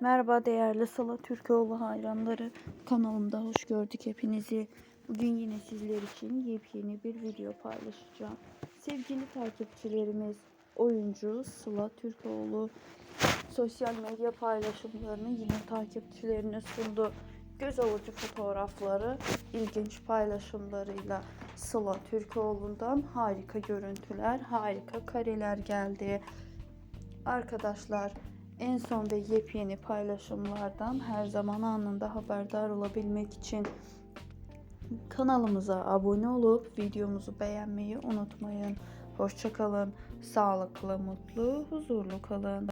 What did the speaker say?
Merhaba değerli Sıla Türkoğlu hayranları. Kanalımda hoş gördük hepinizi. Bugün yine sizler için yepyeni bir video paylaşacağım. Sevgili takipçilerimiz, oyuncu Sıla Türkoğlu sosyal medya paylaşımlarını yine takipçilerine sundu. Göz alıcı fotoğrafları, ilginç paylaşımlarıyla Sıla Türkoğlu'ndan harika görüntüler, harika kareler geldi. Arkadaşlar en son ve yepyeni paylaşımlardan her zaman anında haberdar olabilmek için kanalımıza abone olup videomuzu beğenmeyi unutmayın. Hoşçakalın, sağlıklı, mutlu, huzurlu kalın.